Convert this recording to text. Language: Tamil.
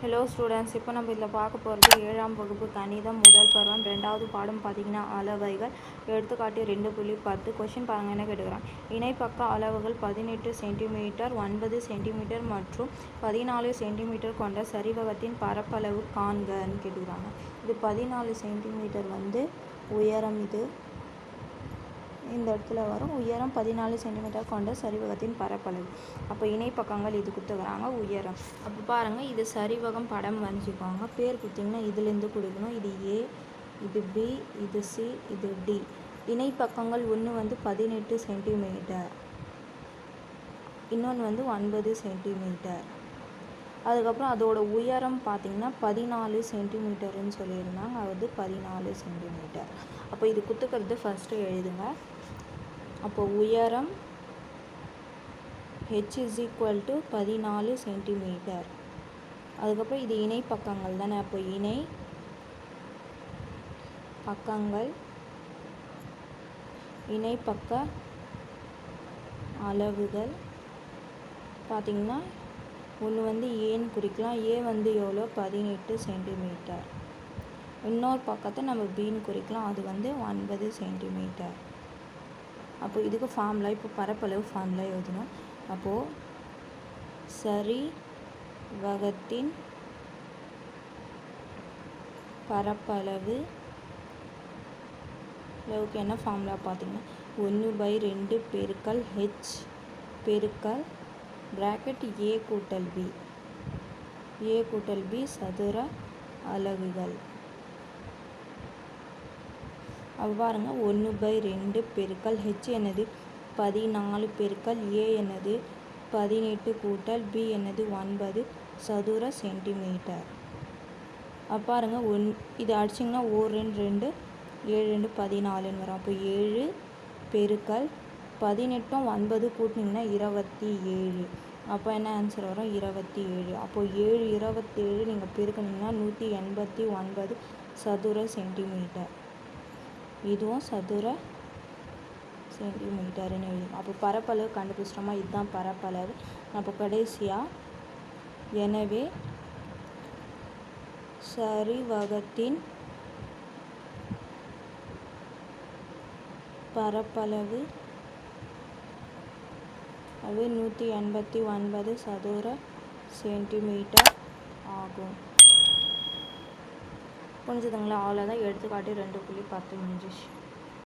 ஹலோ ஸ்டூடெண்ட்ஸ் இப்போ நம்ம இதில் பார்க்க போகிறது ஏழாம் வகுப்பு கணிதம் முதல் பருவம். ரெண்டாவது பாடம் பார்த்திங்கன்னா அளவைகள். எடுத்துக்காட்டு ரெண்டு புள்ளி பத்து. கொஷின் பாருங்க என்ன கேட்டுக்கிறான்? இணைப்பக்க அளவுகள் பதினெட்டு சென்டிமீட்டர் ஒன்பது சென்டிமீட்டர் மற்றும் பதினாலு சென்டிமீட்டர் கொண்ட சரிவகத்தின் பரப்பளவு காண்கன்னு கேட்டுக்கிறாங்க. இது பதினாலு சென்டிமீட்டர் வந்து உயரம் இது. இந்த இடத்துல வரும். உயரம் பதினாலு சென்டிமீட்டர் கொண்ட சரிவகத்தின் பரப்பளவு. அப்போ இணைப்பக்கங்கள் இது கொடுத்துக்கிறாங்க உயரம். அப்போ பாருங்கள் இது சரிவகம் படம் வரைஞ்சிக்கோங்க பேர் கொடுத்தீங்கன்னா இதுலேருந்து கொடுக்கணும். இது ஏ இது பி இது சி இது டி இணைப்பக்கங்கள் ஒன்று வந்து பதினெட்டு சென்டிமீட்டர். இன்னொன்று வந்து ஒன்பது சென்டிமீட்டர். அதுக்கப்புறம் அதோட உயரம் பார்த்திங்கன்னா பதினாலு சென்டிமீட்டருன்னு சொல்லியிருந்தாங்க. அது பதினாலு சென்டிமீட்டர். அப்போ இது குத்துக்கிறது ஃபஸ்ட்டு எழுதுங்க. அப்போ உயரம் ஹெச் இஸ் ஈக்குவல் டு பதினாலு சென்டிமீட்டர் அதுக்கப்புறம் இது இணை பக்கங்கள் தானே அப்போ இணை பக்கங்கள் இணை பக்க அளவுகள். பார்த்திங்கன்னா ஒன்று வந்து ஏன்னு குறிக்கலாம். ஏ வந்து எவ்வளோ? பதினெட்டு சென்டிமீட்டர் இன்னொரு பக்கத்தை நம்ம பின்னு குறிக்கலாம். அது வந்து ஒன்பது சென்டிமீட்டர் அப்போ இதுக்கு ஃபார்முலா இப்போ பரப்பளவு ஃபார்முலா எழுதணும். அப்போது சரி வகத்தின் பரப்பளவு அளவுக்கு என்ன ஃபார்முலா பார்த்தீங்கன்னா ஒன்று பை ரெண்டு பெருக்கல் ஹெச் பெருக்கல் ப்ராக்கெட் ஏ கூட்டல் பி ஏ கூட்டல் பி சதுர அலகுகள். அப்போ ஒன்று பை ரெண்டு பெருக்கல் ஹெச் என்னது? பதினாலு பெருக்கல் ஏ என்னது? பதினெட்டு கூட்டல் பி என்னது? ஒன்பது சதுர சென்டிமீட்டர் அப்போ பாருங்க ஒன் இது அடிச்சிங்கன்னா ஓர் ரெண்டு ரெண்டு ஏழு ரெண்டு பதினாலுன்னு வரும். அப்போ ஏழு பெருக்கல் பதினெட்டும் ஒன்பது கூட்டினீங்கன்னா இருபத்தி ஏழு. அப்போ என்ன ஆன்சர் வரும்? இருபத்தி ஏழு. அப்போது ஏழு இருபத்தேழு நீங்கள் பெருக்கினீங்கன்னா நூற்றி எண்பத்தி ஒன்பது சதுர சென்டிமீட்டர் இதுவும் சதுர சென்டிமீட்டர்னு எழுதும் அப்போ பரப்பளவு கண்டுபிடிச்சிட்டோமா? இதுதான் பரப்பளவு. அப்போ கடைசியாக எனவே சரிவகத்தின் பரப்பளவு அது நூற்றி எண்பத்தி ஒன்பது சதுர சென்டிமீட்டர் ஆகும். புரிஞ்சுதுங்களா? அவ்வளோதான் எடுத்துக்காட்டி ரெண்டு புள்ளி பத்து முடிஞ்சிச்சு